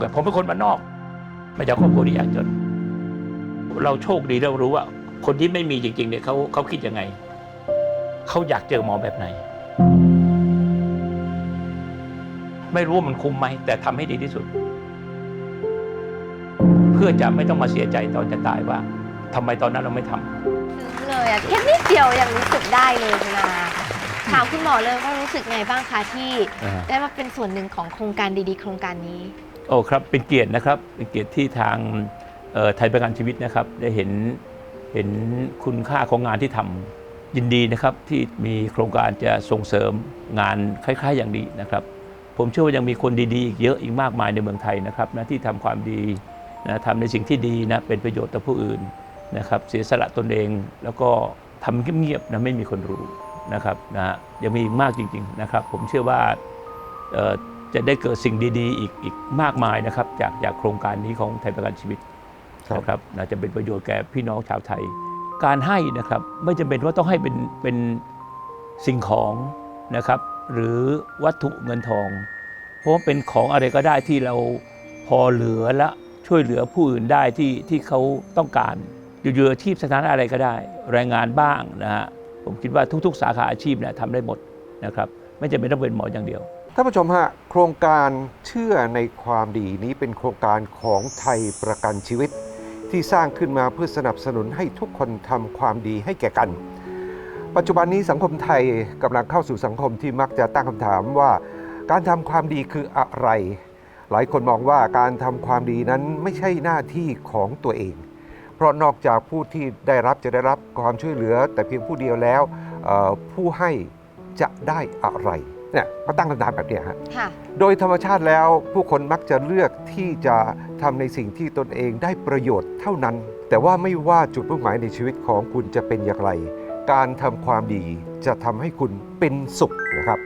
แต่ผมเป็นคนบ้านนอกมาจากครอบครัวที่ยากจน เราโชคดีเรารู้ว่า คนที่ไม่มีจริง ๆ เนี่ยเขาเขาคิดยังไง เขาอยากเจอหมอแบบไหน ไม่รู้ว่ามันคุ้มไหมแต่ทำให้ดีที่สุด เพื่อจะไม่ต้องมาเสียใจตอนจะตายว่าทำไมตอนนั้นเราไม่ทำซึ้งเลยอะแค่นิดเดียวยังรู้สึกได้เลยคุณอาถามคุณหมอเลยว่ารู้สึกไงบ้างคะที่อ่าได้มาเป็นส่วนหนึ่งของโครงการดีๆ โครงการนี้ โอ้ครับเป็นเกียรตินะครับเป็นเกียรติที่ทางไทยประกันชีวิตนะครับ ได้เห็นเห็นคุณค่าของงานที่ทำยินดีนะครับที่มีโครงการจะส่งเสริมงานคล้าย ๆ อย่างนี้นะครับ ผมเชื่อว่ายังมีคนดีๆอีกเยอะอีกมากมายในเมืองไทยนะครับนะที่ทำความดีนะทำในสิ่งที่ดีนะเป็นประโยชน์ต่อผู้อื่นนะครับเสียสละตนเองแล้วก็ทำเงียบๆนะไม่มีคนรู้นะครับนะยังมีมากจริง ๆนะครับ ผมเชื่อว่า จะได้เกิดสิ่งดีๆ อีกอีกมากมายนะครับ จากจากโครงการนี้ของไทยประกันชีวิตครับนะครับน่าจะเป็นประโยชน์แก่พี่น้องชาวไทย การให้นะครับไม่จำเป็นว่าต้องให้เป็นเป็นสิ่งของนะครับ หรือวัตถุเงินทอง เพราะว่าเป็นของอะไรก็ได้ที่เราพอเหลือและช่วยเหลือผู้อื่นได้ที่ที่เขาต้องการอยู่ๆอาชีพสถานะอะไรก็ได้แรงงานบ้างนะฮะผมคิดว่าทุก ๆ สาขาอาชีพเนี่ยทำได้หมดนะครับ ไม่จำเป็นต้องเป็นหมออย่างเดียว ท่านผู้ชมฮะโครงการเชื่อในความดีนี้เป็นโครงการของไทยประกันชีวิต ที่สร้างขึ้นมาเพื่อสนับสนุนให้ทุกคนทำความดีให้แก่กัน ปัจจุบันนี้สังคมไทยกำลังเข้าสู่สังคมที่มักจะตั้งคำถามว่าการทำความดีคืออะไร หลายคนมองว่าการทำความดีนั้นไม่ใช่หน้าที่ของตัวเอง เพราะนอกจากผู้ที่ได้รับจะได้รับความช่วยเหลือ แต่เพียงผู้เดียวแล้วผู้ให้จะได้อะไร เนี่ยก็ตั้งคำถามแบบเนี้ยฮะค่ะ โดยธรรมชาติแล้วผู้คนมักจะเลือกที่จะทำในสิ่งที่ตนเองได้ประโยชน์เท่านั้น แต่ว่าไม่ว่าจุดมุ่งหมายในชีวิตของคุณจะเป็นอย่างไร การทำความดีจะทำให้คุณเป็นสุขนะครับ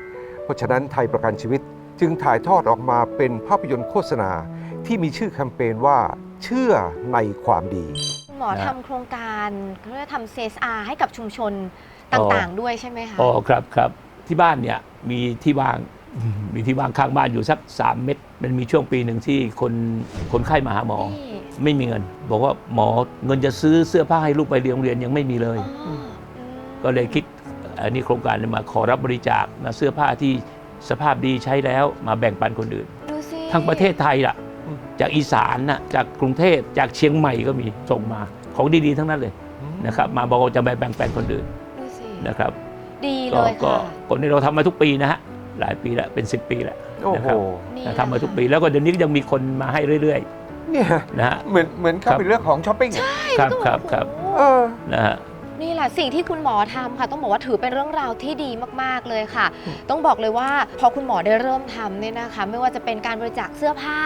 เพราะฉะนั้นไทยประกันชีวิตจึงถ่ายทอดออกมาเป็นภาพยนตร์โฆษณาที่มีชื่อแคมเปญว่า เชื่อในความดีคุณหมอนะ ทำโครงการเขาเรียกว่าทำ CSR ให้กับชุมชนต่างๆ ด้วยใช่ไหมคะ อ๋อครับครับ ที่บ้านเนี่ยมีที่ว่างมีที่ว่างข้างบ้านอยู่สัก3เม็ดมันมีช่วงปีหนึ่งที่คนคนไข้มาหาหมอนี่ไม่มีเงิน บอกว่าหมอเงินจะซื้อเสื้อผ้าให้ลูกไปเรียนโรงเรียนยังไม่มีเลยอ๋ออืมก็เลยคิดอันนี้โครงการเนี่ยมาขอรับบริจาคนะเสื้อผ้าที่สภาพดีใช้แล้วมาแบ่งปันคนอื่นดูสิทั้งประเทศไทยล่ะ จากอีสานนะจากกรุงเทพจากเชียงใหม่ก็มีส่งมาของดีๆทั้งนั้นเลยนะครับ มาบอกว่าจะไปแบ่งปันคนอื่นดูสินะครับ ดีเลก็ยก็ค่ะคนที่เราทำมาทุกปีนะฮะหลายปีแล้วเป็น 10 ปีแล้ว โอ้โหนะครับ นี่นะทำมาทุกปีแล้วก็เดี๋ยวนี้ยังมีคนมาให้เรื่อยเนี่ย ๆนะฮะ เหมือนเหมือนเข้าครับ ไปเรื่องของช้อปปิ้งอะครับครับครับ เออ นะฮะ นี่แหละสิ่งที่คุณหมอทำค่ะ ต้องบอกว่าถือเป็นเรื่องราวที่ดีมาก ๆ เลยค่ะ ต้องบอกเลยว่าพอคุณหมอได้เริ่มทำเนี่ยนะคะ ไม่ว่าจะเป็นการบริจาคเสื้อผ้า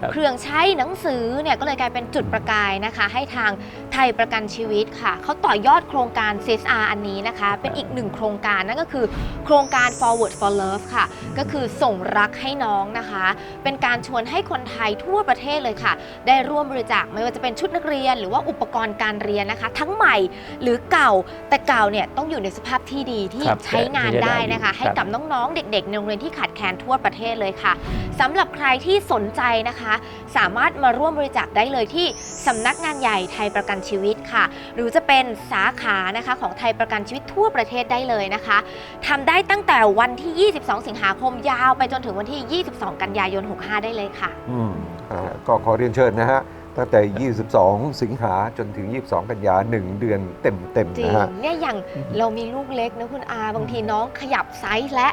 ครับเครื่องใช้หนังสือเนี่ยก็เลยกลายเป็นจุดประกายนะคะ ให้ทางไทยประกันชีวิตค่ะเขาต่อยอดโครงการ CSR อันนี้นะคะ เป็นอีกหนึ่งโครงการนั่นก็คือ โครงการ Forward for Love ค่ะ ก็คือส่งรักให้น้องนะคะ เป็นการชวนให้คนไทยทั่วประเทศเลยค่ะ ได้ร่วมบริจาคไม่ว่าจะเป็นชุดนักเรียน หรือว่าอุปกรณ์การเรียนนะคะ ทั้งใหม่หรือเก่า แต่เก่าเนี่ยต้องอยู่ในสภาพที่ดีที่ครับใช้งานได้นะคะใช้ได้ให้กับน้องๆ เด็กๆในโรงเรียนที่ขาดแคลนทั่วประเทศเลยค่ะสำหรับใครที่สนใจนะคะ สามารถมาร่วมบริจาคได้เลยที่สำนักงานใหญ่ไทยประกันชีวิตค่ะ หรือจะเป็นสาขานะคะของไทยประกันชีวิตทั่วประเทศได้เลยนะคะทำได้ตั้งแต่วันที่ 22 สิงหาคมยาวไปจนถึงวันที่ 22 กันยายน 65 ได้เลยค่ะ อืมอ่าก็ขอเรียนเชิญนะฮะ ตั้งแต่ 22 สิงหาจนถึง 22 กันยา 1 เดือนเต็มจริๆงนะฮะ เนี่ยอย่างเรามีลูกเล็กนะคุณอาบางทีน้องขยับไซส์และ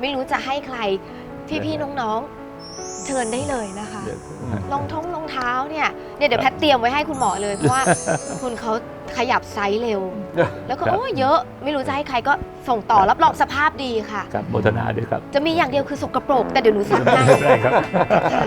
ไม่รู้จะให้ใคร พี่ๆน้องๆเชิญได้เลยนะคะรองท้องรองเท้าเนี่ยเนี่ยเดี๋ยวแพทเตรียมไว้ให้คุณหมอเลยเพราะว่า คุณเขาขยับไซส์เร็ว แล้วก็ครับโอ้เยอะไม่รู้จะให้ใครก็ส่งต่อรับรองสภาพดีค่ะ ครับโมทนาด้วยครับ จะมีอย่างเดียวคือสกปรกแต่เดี๋ยวหนูซักให้ไม่เป็นไรครับค่ะ